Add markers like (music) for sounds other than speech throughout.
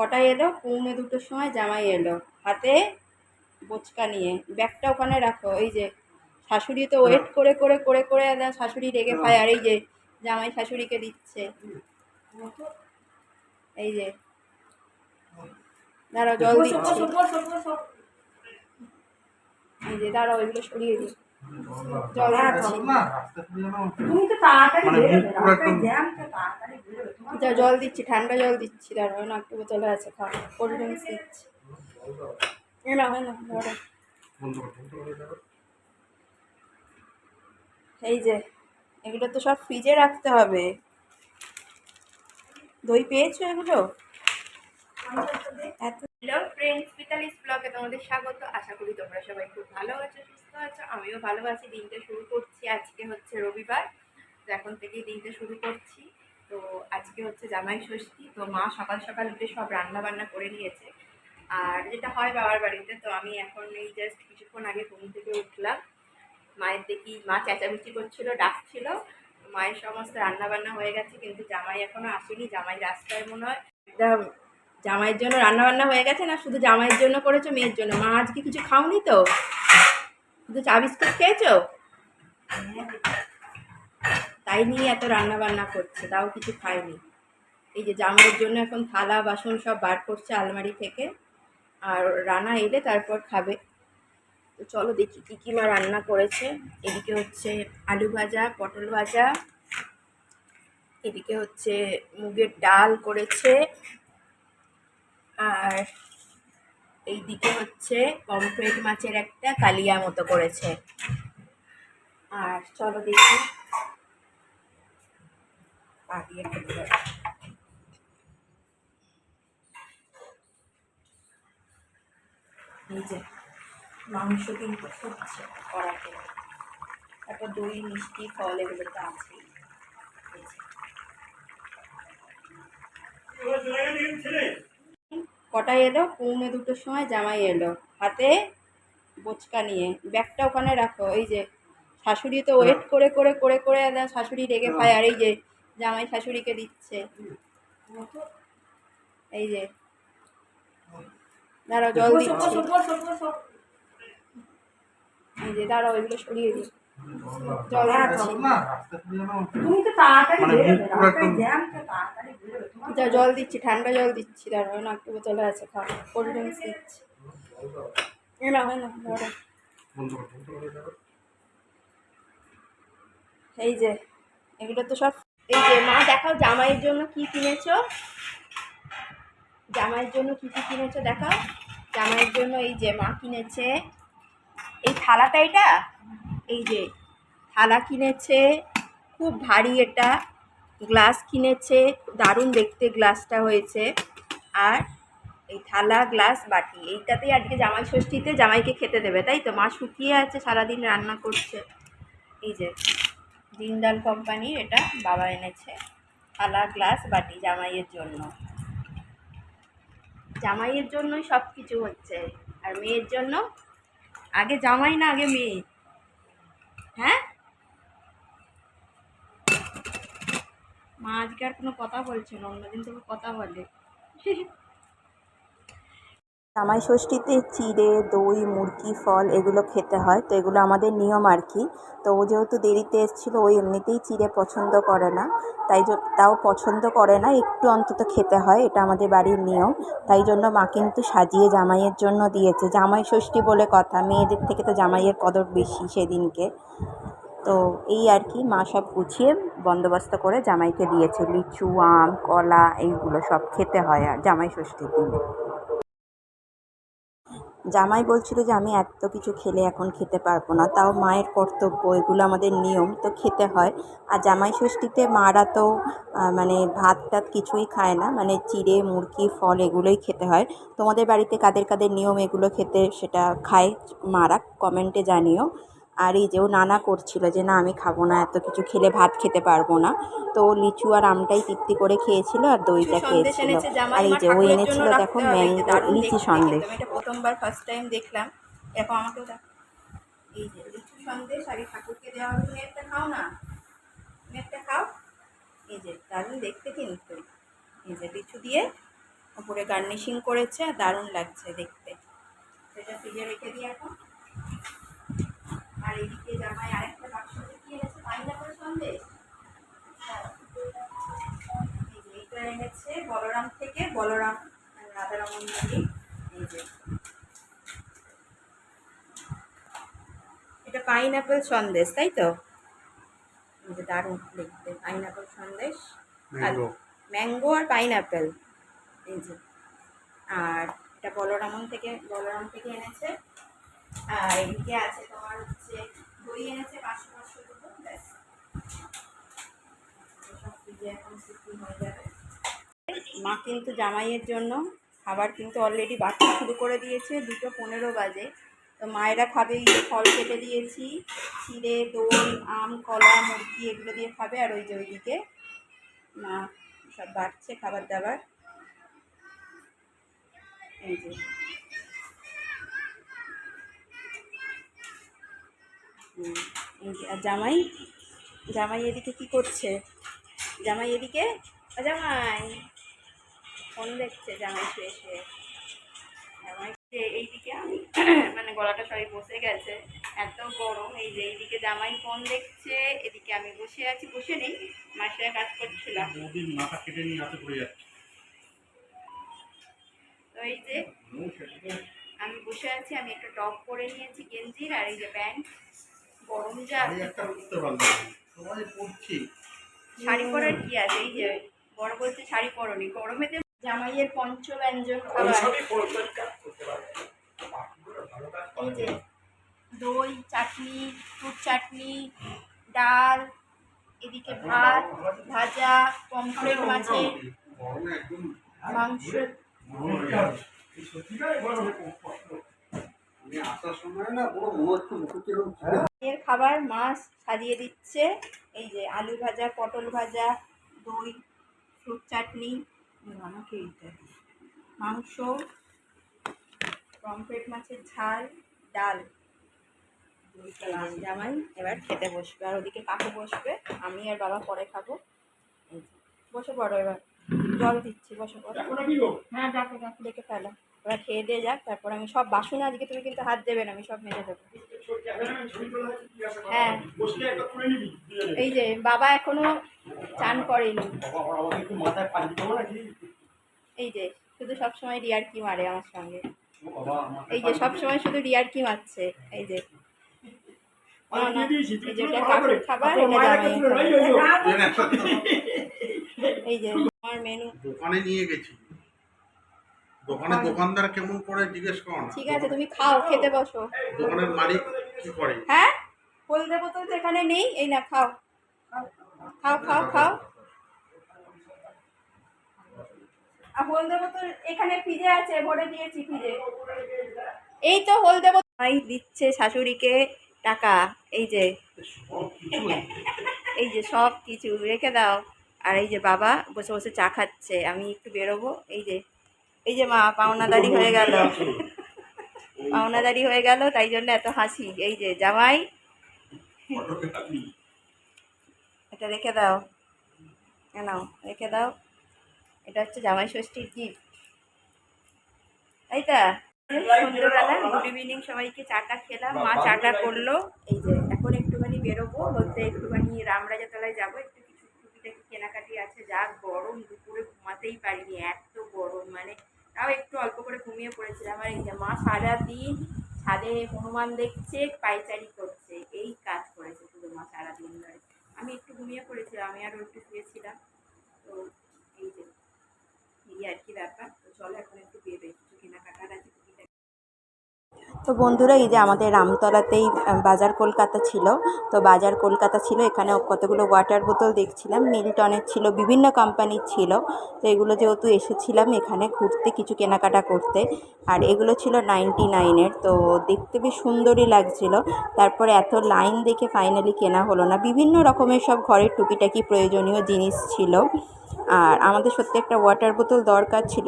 কটায় এলো? পৌনে দুটোর সময় জামাই এলো। হাতে বোচকা নিয়ে। ব্যাগটা ওখানে রাখো। এই যে শাশুড়ি তো ওয়েট করে করে করে করে শাশুড়ি রেগে আর এই যে জামাই শাশুড়িকে দিচ্ছে। এই যে দাঁড়াও জল দিচ্ছি। এই যে দাঁড়াও এগুলো সরিয়ে দিই। জল দিচ্ছি। তুমি তো তাড়াতাড়ি। যা জল দিচ্ছি, ঠান্ডা জল দিচ্ছি। দাঁড়াও না একটু বোতলে আছে খাও, কোল্ড ড্রিঙ্কস দিচ্ছি। এই যে, এগুলো তো সব ফ্রিজে রাখতে হবে। দই পেয়েছ এগুলো? হ্যালো ফ্রেন্ডস পিতালিস ব্লগে তোমাদের স্বাগত। আশা করি তোমরা সবাই খুব ভালো আছো, সুস্থ আছো। আমিও ভালো আছি। দিনটা শুরু করছি। আজকে হচ্ছে রবিবার। তো এখন থেকেই দিনটা শুরু করছি। তো আজকে হচ্ছে জামাই ষষ্ঠী, তো মা সকাল সকাল উঠে সব রান্না বান্না করে নিয়েছে। আর যেটা হয় বাবার বাড়িতে, তো আমি এখন এই জাস্ট কিছুক্ষণ আগে ঘুম থেকে উঠলাম। মায়ের দেখি, মা চেঁচামেচি করছিল, ডাকছিল। মায়ের সমস্ত রান্না বান্না হয়ে গেছে, কিন্তু জামাই এখনও আসেনি। জামাই রাস্তায় মনে হয় এটা জামাইয়ের জন্য রান্না বান্না হয়ে গেছে না, শুধু জামাইয়ের জন্য করেছ, মেয়ের জন্য? মা আজকে কিছু খাওনি তো? শুধু চা বিস্কুট খেয়েছো? তাই নিয়ে এত রান্না বান্না করছে, তাও কিছু খায়নি। এই যে জামাইয়ের জন্য এখন থালা, বাসন সব বার করছে আলমারি থেকে। আর রানা এলে তারপর খাবে। তো চলো দেখি কী কী মা রান্না করেছে। এদিকে হচ্ছে আলু ভাজা, পটল ভাজা। এদিকে হচ্ছে মুগের ডাল করেছে। আর এইদিকে হচ্ছে পমফ্রেট মাছের একটা কালিয়া মতো করেছে। আর চলো দেখি। পা দিয়ে ফেলে দাও। এই যে মাংস কিন্তু ফুটছে কড়াতে তারপর দই মিষ্টি ফল এগুলো তো আছেই। কটায় এলো? পৌনে দুটোর সময় জামাই এলো। হাতে বোচকা নিয়ে। ব্যাগটা ওখানে রাখো। এই যে শাশুড়ি তো ওয়েট করে করে করে করে একদম শাশুড়ি রেগে খায়। আর এই যে জামাই শাশুড়িকে দিচ্ছে। এই যে। দাঁড়াও জল দিচ্ছি। এই যে দাঁড়াও এগুলো সরিয়ে দিই। জল দিচ্ছি। তুমি তো তাড়াতাড়ি মানে যা জল দিচ্ছি ঠান্ডা জল দিচ্ছি। দাঁড়াও না একটু বোতলে আছে খাও। কোল্ড ড্রিঙ্কস দিচ্ছি। হয় না এই যে এগুলো তো সব এই যে মা, দেখাও জামাইয়ের জন্য কি কিনেছো? জামাইয়ের জন্য কি কি কিনেছো দেখাও? জামাইয়ের জন্য এই যে মা কিনেছে। এই থালাটা এটা? এই যে থালা কিনেছে, খুব ভারী এটা। গ্লাস কিনেছে, দারুণ দেখতে গ্লাসটা হয়েছে। আর এই থালা, গ্লাস, বাটি, এইটাতেই আজকে জামাই ষষ্ঠীতে জামাইকে খেতে দেবে, তাই তো? মা শুকিয়ে আছে, সারাদিন রান্না করছে। এই যে জিন্দাল কোম্পানির এটা বাবা এনেছে। থালা গ্লাস বাটি জামাইয়ের জন্য। জামাইয়ের জন্যই সব কিছু হচ্ছে। আর মেয়ের জন্য? আগে জামাই না আগে মেয়ে? হ্যাঁ? মা আজকে আর কোনো কথা বলছে না, অন্যদিন তবু কথা বলে। (laughs) জামাই ষষ্ঠীতে চিড়ে, দই, মুরগি, ফল এগুলো খেতে হয়। তো এগুলো আমাদের নিয়ম আর কি। তো ও যেহেতু দেরিতে এসেছিল, ও এমনিতেই চিড়ে পছন্দ করে না। তাই তাও পছন্দ করে না, একটু অন্তত খেতে হয়, এটা আমাদের বাড়ির নিয়ম। তাই জন্য মা কিন্তু সাজিয়ে জামাইয়ের জন্য দিয়েছে। জামাই ষষ্ঠী বলে কথা, মেয়েদের থেকে তো জামাইয়ের কদর বেশি সেদিনকে। তো এই আর কি, মা সব গুছিয়ে বন্দোবস্ত করে জামাইকে দিয়েছে। লিচু, আম, কলা, এইগুলো সব খেতে হয় আর জামাই ষষ্ঠীর দিনে। জামাই বলছিল যে, আমি এত কিছু খেলে এখন খেতে পারব না। তাও মায়ের কর্তব্য, এগুলো আমাদের নিয়ম, তো খেতে হয়। আর জামাই ষষ্ঠীতে মারা তো মানে ভাত টাত কিছুই খায় না। মানে চিড়ে, মুরগি, ফল এগুলোই খেতে হয়। তোমাদের বাড়িতে কাদের কাদের নিয়ম এগুলো খেতে সেটা খায়? মারা কমেন্টে জানিও। আর এই যে ও নানা করছিল যে না আমি খাব না এত কিছু খেলে ভাত খেতে পারব না। তো ও লিচু আর আমটাই তৃপ্তি করে খেয়েছিল আর দইটা খেয়েছিল। আর এই যে ও এনেছিল দেখো ম্যাঙ্গো লিচি সন্দেশ। এটা প্রথমবার ফার্স্ট টাইম দেখলাম। এখন আমাকেও দেখ এই যে লিচু সন্দেশ আগে ঠাকুরকে দেওয়া হবে তুমি একটা খাও না? তুমি একটা খাও? এই যে দারুণ দেখতে কিন্তু। এই যে লিচু দিয়ে উপরে গার্নিশিং করেছে আর দারুণ লাগছে দেখতে। সেটা ফ্রিজে রেখে দিই এখন। আর এদিকে জামাই আরেকটা বাক্স কি এনেছে পাইনাপেল সন্দেশ? এই যে এটা এনেছে বলরাম থেকে বলরাম রাধারমন মন্দির এই যে। এটা পাইনাপেল সন্দেশ তাই তো? যে দারুণ দেখতে পাইনাপেল সন্দেশ। আর ম্যাঙ্গো আর পাইনাপেল এই যে। আর এটা বলরামন থেকে বলরাম থেকে এনেছে। আর এদিকে আছে তোমার দই এনেছে পাঁচশো পাঁচশো দুটো, ব্যাস। মা কিন্তু জামাইয়ের জন্য খাবার কিন্তু অলরেডি বাড়তে শুরু করে দিয়েছে, দুটো পনেরো বাজে। তো মায়েরা খাবে ফল কেটে দিয়েছি চিড়ে দই, আম, কলা, মুরগি, এগুলো দিয়ে খাবে, আর ওই যে ওইদিকে মা সব বাড়ছে খাবার দাবার। এই যে। জামাই? জামাই এদিকে কি করছে? জামাই এদিকে? জামাই ফোন দেখছে জামাই শুয়ে শুয়ে। জামাই এইদিকে আমি মানে গলাটা সবাই বসে গেছে। এত গরম এই যে এইদিকে জামাই ফোন দেখছে এদিকে আমি বসে আছি বসে নেই মাসিরা কাজ করছিলাম। মাথা কেটে নিয়ে হাতে পড়ে যাচ্ছে। তো এই যে আমি বসে আছি আমি একটা টপ পরে নিয়েছি গেঞ্জির আর এই যে প্যান্ট। গরম যা আমি একটা বুঝতে পারলাম সবাই পড়ছি। শাড়ি পরার কি আছে? এই যে বড় বলছে শাড়ি পরনি। গরমেতে জামাইয়ের পঞ্চ ব্যঞ্জন খাবার। এই যে দই চাটনি ফ্রুট চাটনি ডাল এদিকে ভাত ভাজা পমফ্রেট একদম মাংস। এর খাবার মাছ সাজিয়ে দিচ্ছে। এই যে আলু ভাজা পটল ভাজা দই ফ্রুট চাটনি। আমাকে এইটা মাংস পমফ্রেট মাছের ঝাল ডাল। জামাই এবার খেতে বসবে আর ওদিকে কাকু বসবে। আমি আর বাবা পরে খাব। এই বসে পড়ো এবার। জল দিচ্ছি বসে পড়ো। হ্যাঁ ডাকো ডাকো ডেকে ফেলো। ওরা খেয়ে দিয়ে যাক তারপর আমি সব বাসন আজকে তুমি কিন্তু হাত দেবে না আমি সব মেজে দেবো। হ্যাঁ। এই যে বাবা এখনও চান করেনি। এই যে শুধু সবসময় রিয়ার কি মারে আমার সঙ্গে। এই যে সবসময় শুধু রিয়ার কি মারছে এই যে। না, না, এই যে খাবার খাবার। এই যে আমার মেনু দোকানে নিয়ে গেছি। দোকানে দোকানদার কেমন করে জিজ্ঞেস কর ঠিক আছে তুমি খাও খেতে বসো। দোকানের মালিক কি করে? হ্যাঁ? হলদে বোতল তো এখানে নেই। এই না খাও। খাও খাও খাও। আর হলদে বোতল এখানে ফ্রিজে আছে ভরে দিয়েছি ফ্রিজে। এই তো হলদে বোতল দিচ্ছে শাশুড়িকে টাকা এই যে। এই যে সব কিছু রেখে দাও। আর এই যে বাবা বসে বসে চা খাচ্ছে আমি একটু বেরোবো এই যে। এই যে মা, পাওনাদারি হয়ে গেল। পাওনাদারি হয়ে গেল, তাই জন্য এত হাসি। এই যে জামাই, এটা রেখে দাও। নাও, রেখে দাও। এটা হচ্ছে জামাই ষষ্ঠীর গিফট তাই তা? সন্ধ্যেবেলা, গুড ইভিনিং সবাইকে। চাটা খেলাম, মা চাটা করল। এই যে, এখন একটুখানি বেরোবো বলতে একটুখানি রামরাজাতলায় যাব কেনাকাটি আছে, যা গরম দুপুরে ঘুমাতেই পারিনি, এত গরম মানে তাও একটু অল্প করে ঘুমিয়ে পড়েছিলাম। আর এই যে মা সারাদিন ছাদে হনুমান দেখছে, পাইচারি করছে, এই কাজ করেছে শুধু মা সারাদিন ধরে। আমি একটু ঘুমিয়ে পড়েছিলাম, আমি আরও একটু শুয়েছিলাম। তো এই যে, এই আর কি ব্যাপার। তো চলো এখন একটু বেরোই কিছু কেনাকাটার আছে তো বন্ধুরা, এই যে আমাদের রামতলাতেই বাজার কলকাতা ছিল। তো বাজার কলকাতা ছিল, এখানে কতগুলো ওয়াটার বোতল দেখছিলাম। মিল্টনের ছিল, বিভিন্ন কোম্পানির ছিল। তো এগুলো যেহেতু এসেছিলাম এখানে ঘুরতে, কিছু কেনাকাটা করতে। আর এগুলো ছিল নাইনটি নাইনের তো দেখতে বেশ সুন্দরই লাগছিল। তারপরে এত লাইন দেখে ফাইনালি কেনা হলো না। বিভিন্ন রকমের সব ঘরের টুকিটাকি প্রয়োজনীয় জিনিস ছিল। আর আমাদের সত্যি একটা ওয়াটার বোতল দরকার ছিল।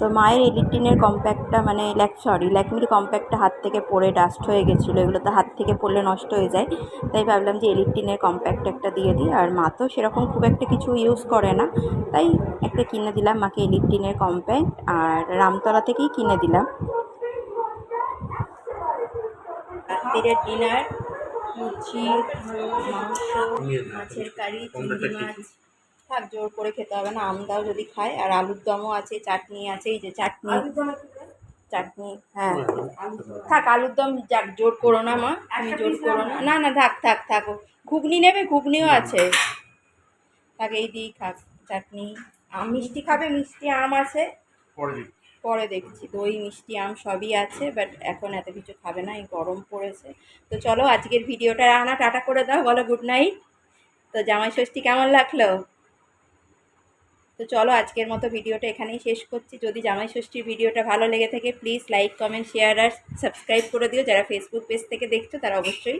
তো মায়ের ইলেকট্রিনের কম্প্যাক্টটা মানে ল্যাক সরি ল্যাকমির কম্প্যাক্টটা হাত থেকে পড়ে ডাস্ট হয়ে গেছিল। এগুলো তো হাত থেকে পড়লে নষ্ট হয়ে যায়। তাই ভাবলাম যে ইলেকট্রিনের কম্প্যাক্ট একটা দিয়ে দিই। আর মা তো সেরকম খুব একটা কিছু ইউজ করে না। তাই একটা কিনে দিলাম মাকে ইলেকট্রিনের কম্প্যাক্ট আর রামতলা থেকেই কিনে দিলাম। রাত্রিরের ডিনার লুচি মাংস মাছের কারি চিংড়ি মাছ। থাক জোর করে খেতে হবে না। আমদাও যদি খায় আর আলুর দমও আছে চাটনি আছে এই যে চাটনি। চাটনি হ্যাঁ। থাক আলুর দম যাক জোর করো না মা তুমি জোর করো না। না না থাক থাক থাক ঘুগনি নেবে ঘুগনিও আছে। থাক এই দিই খাক চাটনি। আম মিষ্টি খাবে মিষ্টি আম আছে। পরে পরে দেখছি। দই মিষ্টি আম সবই আছে বাট এখন এত কিছু খাবে না এই গরম পড়েছে। তো চলো আজকের ভিডিওটা রানা টাটা করে দাও বলো গুড নাইট। তো জামাই ষষ্ঠী কেমন লাগল? তো চলো আজকের মতো ভিডিওটা এখানেই শেষ করছি। যদি জামাই ষষ্ঠীর ভিডিওটা ভালো লেগে থাকে প্লিজ লাইক কমেন্ট শেয়ার আর সাবস্ক্রাইব করে দিও। যারা ফেসবুক পেজ থেকে দেখছ তারা অবশ্যই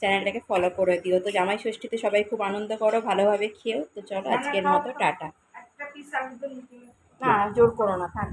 চ্যানেলটাকে ফলো করে দিও। তো জামাই ষষ্ঠীতে সবাই খুব আনন্দ করো ভালোভাবে খেয়েও তো চলো আজকের মতো টাটা। না জোর করো না থাক